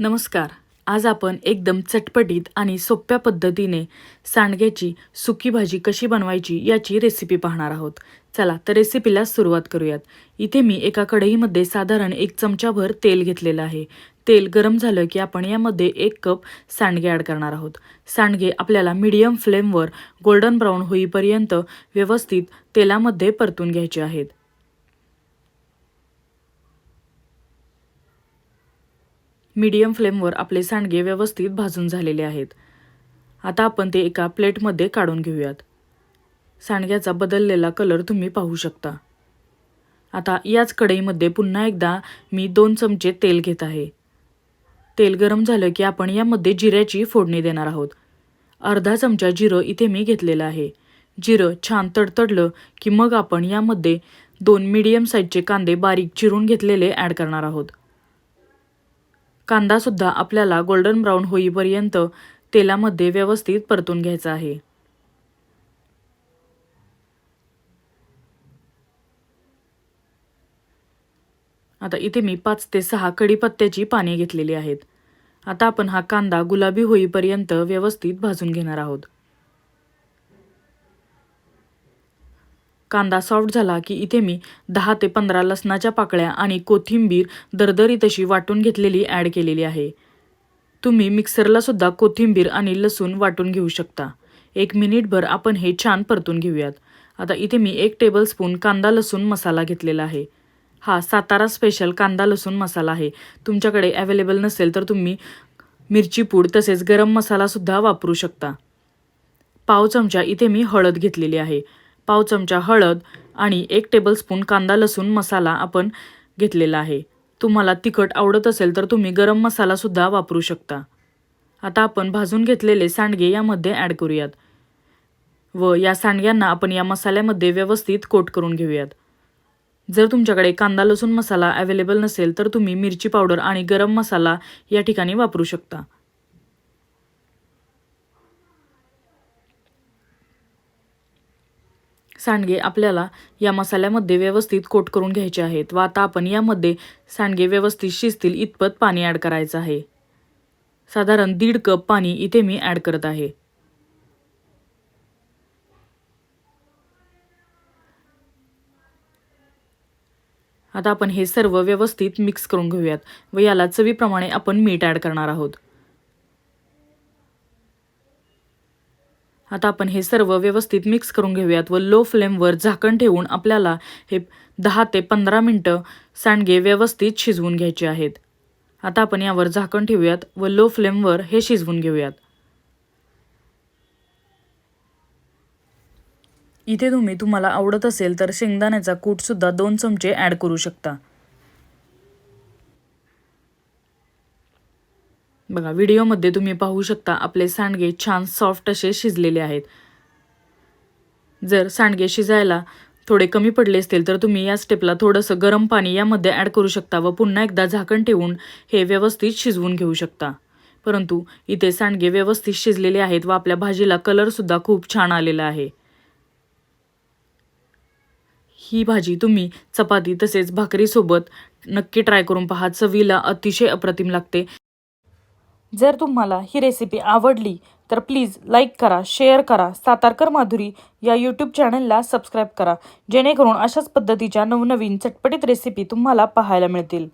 नमस्कार. आज आपण एकदम चटपटीत आणि सोप्या पद्धतीने सांडग्याची सुकी भाजी कशी बनवायची याची रेसिपी पाहणार आहोत. चला तर रेसिपीला सुरुवात करूयात. इथे मी एका कढईमध्ये साधारण एक चमचाभर तेल घेतलेलं आहे. तेल गरम झालं की आपण यामध्ये एक कप सांडगे ॲड करणार आहोत. सांडगे आपल्याला मीडियम फ्लेमवर गोल्डन ब्राऊन होईपर्यंत व्यवस्थित तेलामध्ये परतून घ्यायचे आहेत. मीडियम फ्लेमवर आपले सांडगे व्यवस्थित भाजून झालेले आहेत. आता आपण ते एका प्लेटमध्ये काढून घेऊयात. सांडग्याचा बदललेला कलर तुम्ही पाहू शकता. आता याच कढईमध्ये पुन्हा एकदा मी दोन चमचे तेल घेत आहे. तेल गरम झालं की आपण यामध्ये जिऱ्याची फोडणी देणार आहोत. अर्धा चमचा जिरं इथे मी घेतलेलं आहे. जिरं छान तडतडलं की मग आपण यामध्ये दोन मीडियम साईजचे कांदे बारीक चिरून घेतलेले ॲड करणार आहोत. कांदासुद्धा आपल्याला गोल्डन ब्राऊन होईपर्यंत तेलामध्ये व्यवस्थित परतून घ्यायचा आहे. आता इथे मी पाच ते सहा कढीपत्त्याची पाने घेतलेली आहेत. आता आपण हा कांदा गुलाबी होईपर्यंत व्यवस्थित भाजून घेणार आहोत. कांदा सॉफ्ट झाला की इथे मी दहा ते पंधरा लसणाच्या पाकळ्या आणि कोथिंबीर दरदरी तशी वाटून घेतलेली ॲड केलेली आहे. तुम्ही मिक्सरलासुद्धा कोथिंबीर आणि लसूण वाटून घेऊ शकता. एक मिनिटभर आपण हे छान परतून घेऊयात. आता इथे मी एक टेबलस्पून कांदा लसूण मसाला घेतलेला आहे. हा सातारा स्पेशल कांदा लसूण मसाला आहे. तुमच्याकडे अवेलेबल नसेल तर तुम्ही मिरची पूड तसेच गरम मसालासुद्धा वापरू शकता. पाव चमचा इथे मी हळद घेतलेली आहे. पाव चमचा हळद आणि एक टेबलस्पून कांदा लसूण मसाला आपण घेतलेला आहे. तुम्हाला तिखट आवडत असेल तर तुम्ही गरम मसालासुद्धा वापरू शकता. आता आपण भाजून घेतलेले सांडगे यामध्ये ॲड करूयात. व या सांडग्यांना आपण या मसाल्यामध्ये व्यवस्थित कोट करून घेऊयात. जर तुमच्याकडे कांदा लसूण मसाला अवेलेबल नसेल तर तुम्ही मिरची पावडर आणि गरम मसाला या ठिकाणी वापरू शकता. सांडगे आपल्याला या मसाल्यामध्ये व्यवस्थित कोट करून घ्यायचे आहेत व आता आपण यामध्ये सांडगे व्यवस्थित शिजतील इतपत पाणी ॲड करायचं आहे. साधारण दीड कप पाणी इथे मी ॲड करत आहे. आता आपण हे सर्व व्यवस्थित मिक्स करून घेऊयात व याला चवीप्रमाणे आपण मीठ ॲड करणार आहोत. आता आपण हे सर्व व्यवस्थित मिक्स करून घेऊयात व लो फ्लेमवर झाकण ठेवून आपल्याला हे दहा ते पंधरा मिनटं सांडगे व्यवस्थित शिजवून घ्यायचे आहेत. आता आपण यावर झाकण ठेवूयात व लो फ्लेमवर हे शिजवून घेऊयात. इथे तुम्ही तुम्हाला आवडत असेल तर शेंगदाण्याचा कूटसुद्धा दोन चमचे ॲड करू शकता. बघा व्हिडिओमध्ये तुम्ही पाहू शकता आपले सांडगे छान सॉफ्ट असे शिजलेले आहेत. जर सांडगे शिजायला थोडे कमी पडले असतील तर तुम्ही या स्टेपला थोडंसं गरम पाणी यामध्ये ॲड करू शकता व पुन्हा एकदा झाकण ठेवून हे व्यवस्थित शिजवून घेऊ शकता. परंतु इथे सांडगे व्यवस्थित शिजलेले आहेत व आपल्या भाजीला कलरसुद्धा खूप छान आलेला आहे. ही भाजी तुम्ही चपाती तसेच भाकरीसोबत नक्की ट्राय करून पहा. चवीला अतिशय अप्रतिम लागते. जर तुम्हाला ही रेसिपी आवडली तर प्लीज लाईक करा शेअर करा. सातारकर माधुरी या यूट्यूब चॅनलला सबस्क्राईब करा. जेणेकरून अशाच पद्धतीच्या नवनवीन चटपटीत रेसिपी तुम्हाला पाहायला मिळतील.